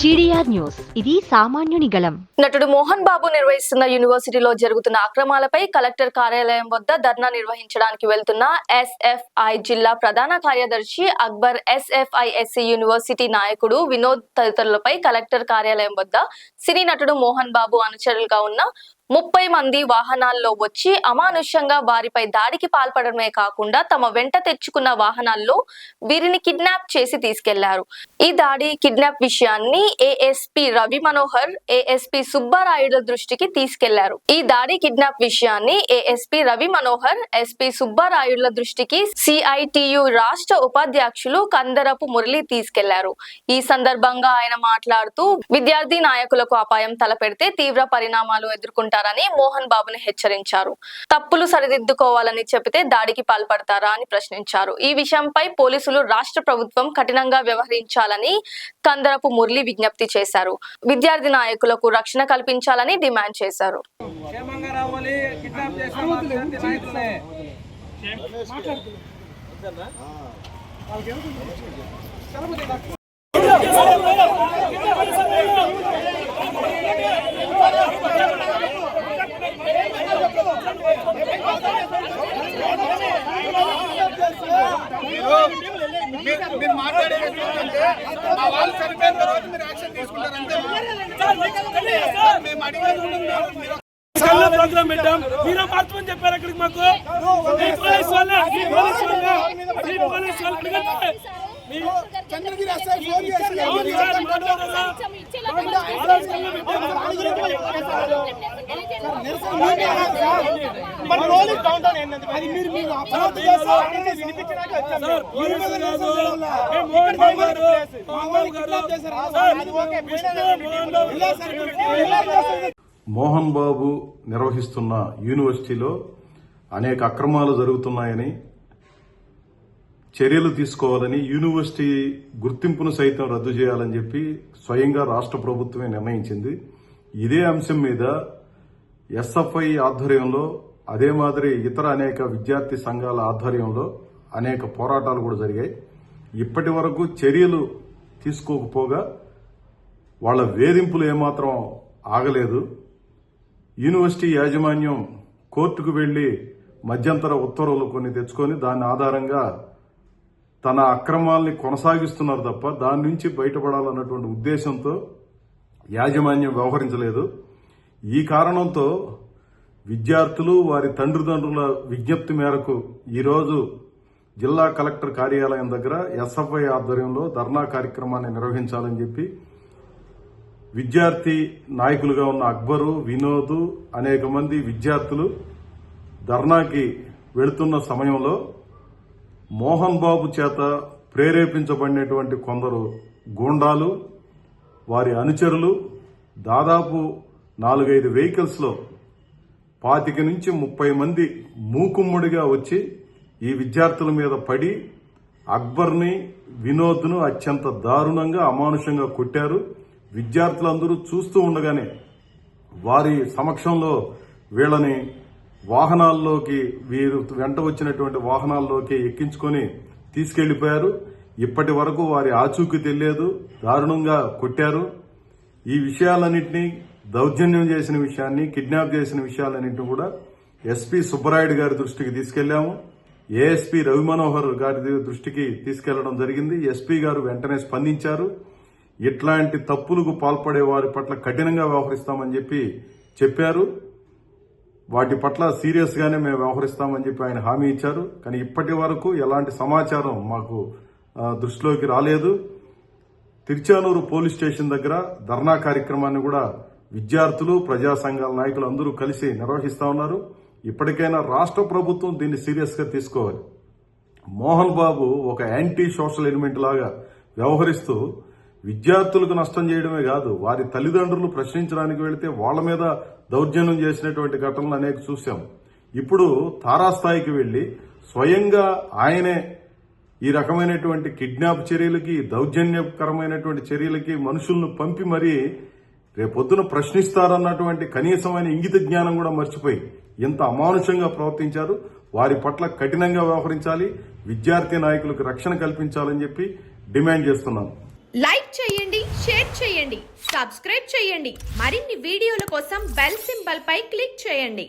GDR news. ఇది సామాన్యుని గళం నటుడు మోహన్ బాబు నిర్వహిస్తున్న యూనివర్సిటీలో జరుగుతున్న అక్రమాలపై కలెక్టర్ కార్యాలయం వద్ద ధర్నా నిర్వహించడానికి వెళ్తున్న ఎస్ఎఫ్ఐ జిల్లా ప్రధాన కార్యదర్శి అక్బర్ ఎస్ఎఫ్ఐఎస్సి యూనివర్సిటీ నాయకుడు వినోద్ తదితరులపై కలెక్టర్ కార్యాలయం వద్ద సినీ నటుడు మోహన్ బాబు అనుచరులుగా ఉన్న ముప్పై మంది వాహనాల్లో వచ్చి అమానుష్యంగా వారిపై దాడికి పాల్పడమే కాకుండా తమ వెంట తెచ్చుకున్న వాహనాల్లో వీరిని కిడ్నాప్ చేసి తీసుకెళ్ళారు. ఈ దాడి కిడ్నాప్ విషయాన్ని ఏఎస్పీ రవి మనోహర్ ఏఎస్పీ సుబ్బారాయుడు దృష్టికి తీసుకెళ్ళారు. ఈ దాడి కిడ్నాప్ విషయాన్ని ఏఎస్పీ రవి మనోహర్ ఎస్పీ సుబ్బారాయుడుల దృష్టికి సిఐటియు రాష్ట్ర ఉపాధ్యక్షులు కందరపు మురళి తీసుకెళ్ళారు. ఈ సందర్భంగా ఆయన మాట్లాడుతూ విద్యార్థి నాయకులకు అపాయం తలపెడితే తీవ్ర పరిణామాలు ఎదుర్కొంటారు. ఎదుర్కొంటారని మోహన్ బాబుని హెచ్చరించారు. తప్పులు సరిదిద్దుకోవాలని చెబితే దాడికి పాల్పడతారా అని ప్రశ్నించారు. ఈ విషయంపై పోలీసులు రాష్ట్ర ప్రభుత్వం కఠినంగా వ్యవహరించాలని కందరపు మురళి విజ్ఞప్తి చేశారు. విద్యార్థి నాయకులకు రక్షణ కల్పించాలని డిమాండ్ చేశారు రావాలి కిడ్నాప్ చేసిన మా విద్యార్థి నాయకుల్ని మీరు మీరు మాట్లాడేది ఏంటంటే మా వాళ్ళు చనిపోయిన తర్వాత మీరు యాక్షన్ తీసుకుంటారు అంతే మేము అడిగేది చాలా ప్రోగ్రామ్ పెట్టాం. మీరు మాత్రం చెప్పారు అక్కడికి మాకు. పోలీస్ వాళ్ళ పోలీస్ వాళ్ళ పోలీస్ చంద్రగిరి ఎస్ఐ ఫోన్ చేసి కౌంట్ ఏంటంటే అది మీరు మీరు వినిపించడానికి మీరు మీద. చేయడం. మోహన్ బాబు నిర్వహిస్తున్న యూనివర్సిటీలో అనేక అక్రమాలు జరుగుతున్నాయని చర్యలు తీసుకోవాలని యూనివర్సిటీ గుర్తింపును సైతం రద్దు చేయాలని చెప్పి స్వయంగా రాష్ట్ర ప్రభుత్వమే నిర్ణయించింది. ఇదే అంశం మీద ఎస్ఎఫ్ఐ ఆధ్వర్యంలో అదే మాదిరి ఇతర అనేక విద్యార్థి సంఘాల ఆధ్వర్యంలో అనేక పోరాటాలు కూడా జరిగాయి. ఇప్పటి వరకు చర్యలు తీసుకోకపోగా వాళ్ళ వేధింపులు ఏమాత్రం ఆగలేదు. యూనివర్సిటీ యాజమాన్యం కోర్టుకు వెళ్ళి మధ్యంతర ఉత్తర్వులు కొన్ని తెచ్చుకొని దాని ఆధారంగా తన అక్రమాల్ని కొనసాగిస్తున్నారు తప్ప దాని నుంచి బయటపడాలన్నటువంటి ఉద్దేశంతో యాజమాన్యం వ్యవహరించలేదు. ఈ కారణంతో విద్యార్థులు వారి తండ్రిదండ్రుల విజ్ఞప్తి మేరకు ఈరోజు జిల్లా కలెక్టర్ కార్యాలయం దగ్గర ఎస్ఎఫ్ఐ ఆధ్వర్యంలో ధర్నా కార్యక్రమాన్ని నిర్వహించాలని చెప్పి విద్యార్థి నాయకులుగా ఉన్న అక్బరు వినోద్ అనేక మంది విద్యార్థులు ధర్నాకి వెళుతున్న సమయంలో మోహన్ బాబు చేత ప్రేరేపించబడినటువంటి కొందరు గూండాలు వారి అనుచరులు దాదాపు నాలుగైదు వెహికల్స్లో పాతిక నుంచి ముప్పై మంది మూకుమ్మడిగా వచ్చి ఈ విద్యార్థుల మీద పడి అక్బర్ని వినోద్ను అత్యంత దారుణంగా అమానుషంగా కొట్టారు. విద్యార్థులందరూ చూస్తూ ఉండగానే వారి సమక్షంలో వీళ్ళని వాహనాల్లోకి వీరు వెంట వచ్చినటువంటి వాహనాల్లోకి ఎక్కించుకొని తీసుకెళ్ళిపోయారు. ఇప్పటి వరకు వారి ఆచూకీ తెలియదు దారుణంగా కొట్టారు. ఈ విషయాలన్నింటినీ దౌర్జన్యం చేసిన విషయాన్ని కిడ్నాప్ చేసిన విషయాలన్నింటినీ కూడా ఎస్పీ సుబ్బరాయుడు గారి దృష్టికి తీసుకెళ్ళాము ఏఎస్పీ రవి మనోహర్ గారి దృష్టికి తీసుకెళ్ళడం జరిగింది. ఎస్పీ గారు వెంటనే స్పందించారు. ఇట్లాంటి తప్పులకు పాల్పడే వారి పట్ల కఠినంగా వ్యవహరిస్తామని చెప్పి చెప్పారు. వాటి పట్ల సీరియస్ గానే మేము వ్యవహరిస్తామని చెప్పి ఆయన హామీ ఇచ్చారు. కానీ ఇప్పటి వరకు ఎలాంటి సమాచారం మాకు దృష్టిలోకి రాలేదు. తిరుచానూరు పోలీస్ స్టేషన్ దగ్గర ధర్నా కార్యక్రమాన్ని కూడా విద్యార్థులు ప్రజా సంఘాల నాయకులు అందరూ కలిసి నిర్వహిస్తా ఉన్నారు. ఇప్పటికైనా రాష్ట్ర ప్రభుత్వం దీన్ని సీరియస్గా తీసుకోవాలి. మోహన్ బాబు ఒక యాంటీ సోషల్ ఎలిమెంట్ లాగా వ్యవహరిస్తూ విద్యార్థులకు నష్టం చేయడమే కాదు వారి తల్లిదండ్రులు ప్రశ్నించడానికి వెళితే వాళ్ళ మీద దౌర్జన్యం చేసినటువంటి ఘటనలు అనేక చూశాం. ఇప్పుడు తారాస్థాయికి వెళ్ళి స్వయంగా ఆయనే ఈ రకమైనటువంటి కిడ్నాప్ చర్యలకి దౌర్జన్యకరమైనటువంటి చర్యలకి మనుషులను పంపి మరీ రేపొద్దున ప్రశ్నిస్తారన్నటువంటి కనీసమైన ఇంగిత జ్ఞానం కూడా మర్చిపోయి ఇంత అమానుషంగా ప్రవర్తించారు వారి పట్ల కఠినంగా వ్యవహరించాలి విద్యార్థి నాయకులకు రక్షణ కల్పించాలని చెప్పి డిమాండ్ చేస్తున్నాం. లైక్ చేయండి షేర్ చేయండి సబ్స్క్రైబ్ చేయండి. మరిన్ని వీడియోల కోసం బెల్ సింబల్ పై క్లిక్ చేయండి.